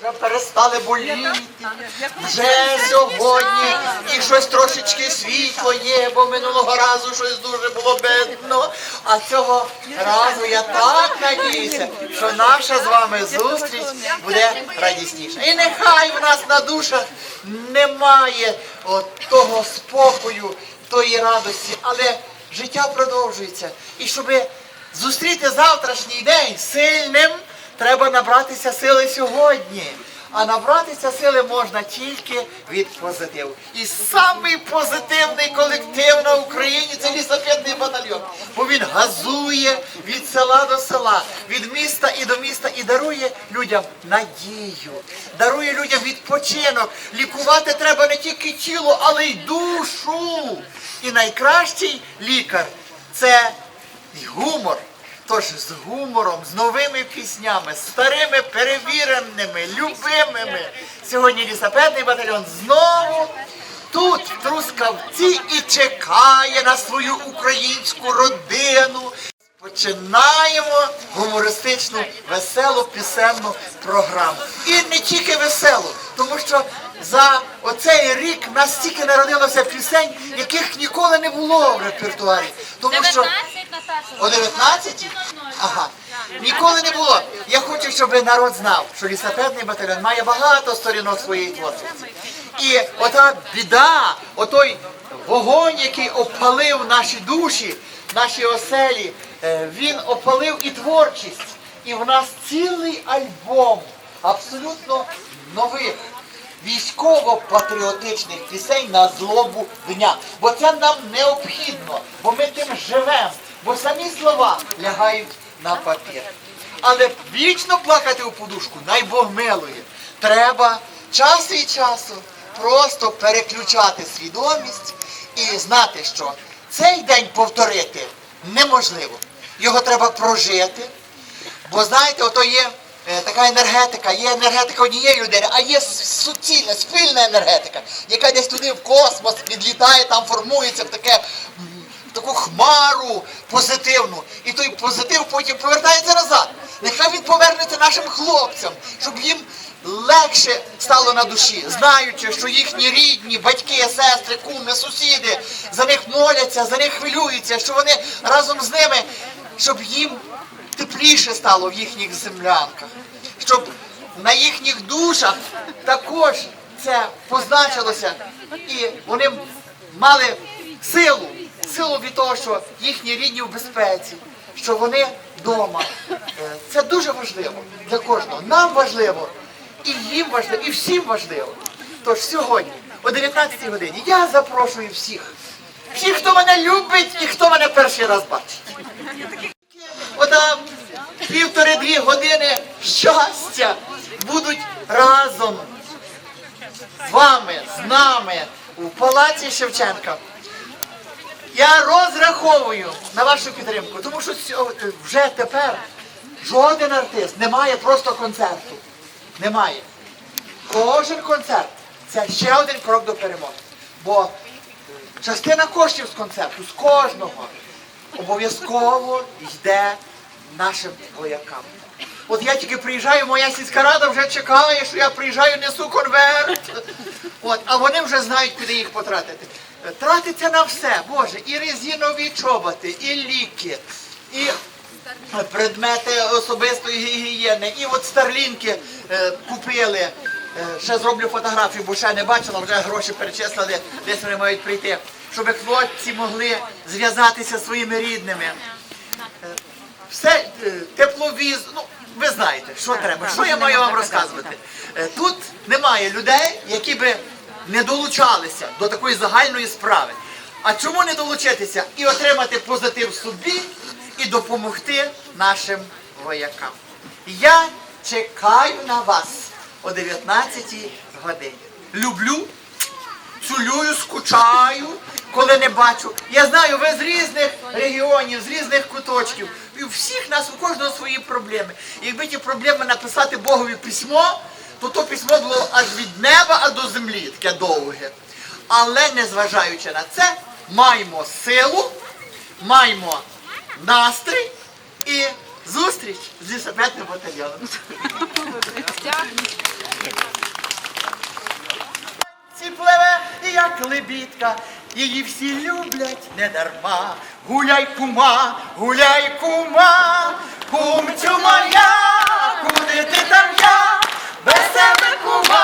вже перестали боліти. Вже сьогодні і щось трошечки світло є, бо минулого разу щось дуже було бедно. А цього разу я так надіюся, що наша з вами зустріч буде радісніша. І нехай в нас на душах немає от того спокою, тої радості, але життя продовжується. І щоб зустріти завтрашній день сильним, треба набратися сили сьогодні. А набратися сили можна тільки від позитиву. І самий позитивний колектив на Україні це лісопедний батальйон. Бо він газує від села до села, від міста і до міста і дарує людям надію, дарує людям відпочинок. Лікувати треба не тільки тіло, але й душу. І найкращий лікар це гумор. Тож з гумором, з новими піснями, старими, перевіреними, любимими. Сьогодні лісапедний батальйон знову тут, в Трускавці, і чекає на свою українську родину. Починаємо гумористичну, веселу пісенну програму. І не тільки веселу, тому що за оцей рік нас стільки народилося пісень, яких ніколи не було в репертуарі. Тому що 19 Наташа. О 19? Ага. Ніколи не було. Я хочу, щоб народ знав, що лісопедний батальйон має багато сторінок своєї творчості. І ота біда, отой вогонь, який опалив наші душі, наші оселі, е, він опалив і творчість. І в нас цілий альбом абсолютно нових військово-патріотичних пісень на злобу дня. Бо це нам необхідно, бо ми тим живемо, бо самі слова лягають на папір. Але вічно плакати у подушку, най Бог милує. Треба час від часу просто переключати свідомість і знати, що цей день повторити неможливо. Його треба прожити. Бо знаєте, ото є е, така енергетика, є енергетика однієї людини, а є суцільна, спільна енергетика, яка десь туди в космос відлітає, там формується в таке. Таку хмару позитивну, і той позитив потім повертається назад. Нехай він повернеться нашим хлопцям, щоб їм легше стало на душі, знаючи, що їхні рідні, батьки, сестри, куми, сусіди за них моляться, за них хвилюються, що вони разом з ними, щоб їм тепліше стало в їхніх землянках, щоб на їхніх душах також це позначилося, і вони мали силу, силу від того, що їхні рідні в безпеці, що вони вдома. Е, Це дуже важливо для кожного. Нам важливо, і їм важливо, і всім важливо. Тож сьогодні, о 19 годині, я запрошую всіх, всіх, хто мене любить і хто мене перший раз бачить. Ота півтори-дві години щастя будуть разом з вами, з нами у палаці Шевченка. Я розраховую на вашу підтримку, тому що вже тепер жоден артист не має просто концерту. Немає. Кожен концерт це ще один крок до перемоги. Бо частина коштів з концерту, з кожного, обов'язково йде нашим воякам. От я тільки приїжджаю, моя сільська рада вже чекає, що я приїжджаю, несу конверт. От, а вони вже знають, куди їх потратити. Е, Тратиться на все, Боже, і резинові чоботи, і ліки, і предмети особистої гігієни. І от старлінки е, купили. Е, ще зроблю фотографію, бо ще не бачила, вже гроші перечислили, десь вони мають прийти, щоб хлопці могли зв'язатися зі своїми рідними. Е, все е, тепловіз, ну ви знаєте, що треба, що я маю вам розказувати. Е, Тут немає людей, які би не долучалися до такої загальної справи. А чому не долучитися і отримати позитив собі і допомогти нашим воякам? Я чекаю на вас о 19 годині. Люблю цілюю, скучаю, коли не бачу. Я знаю, ви з різних регіонів, з різних куточків. І у всіх нас, у кожного свої проблеми. І Якби ті проблеми написати Богові письмо, то то письмо було аж від неба а до землі, таке довге. Але незважаючи на це, маємо силу, маємо настрій і зустріч з лісопетним батальйоном. Ці пливе, як лебідка, її всі люблять недарма. Гуляй кума, гуляй кума, кумцю моя, куди ти там я? Dançando com você.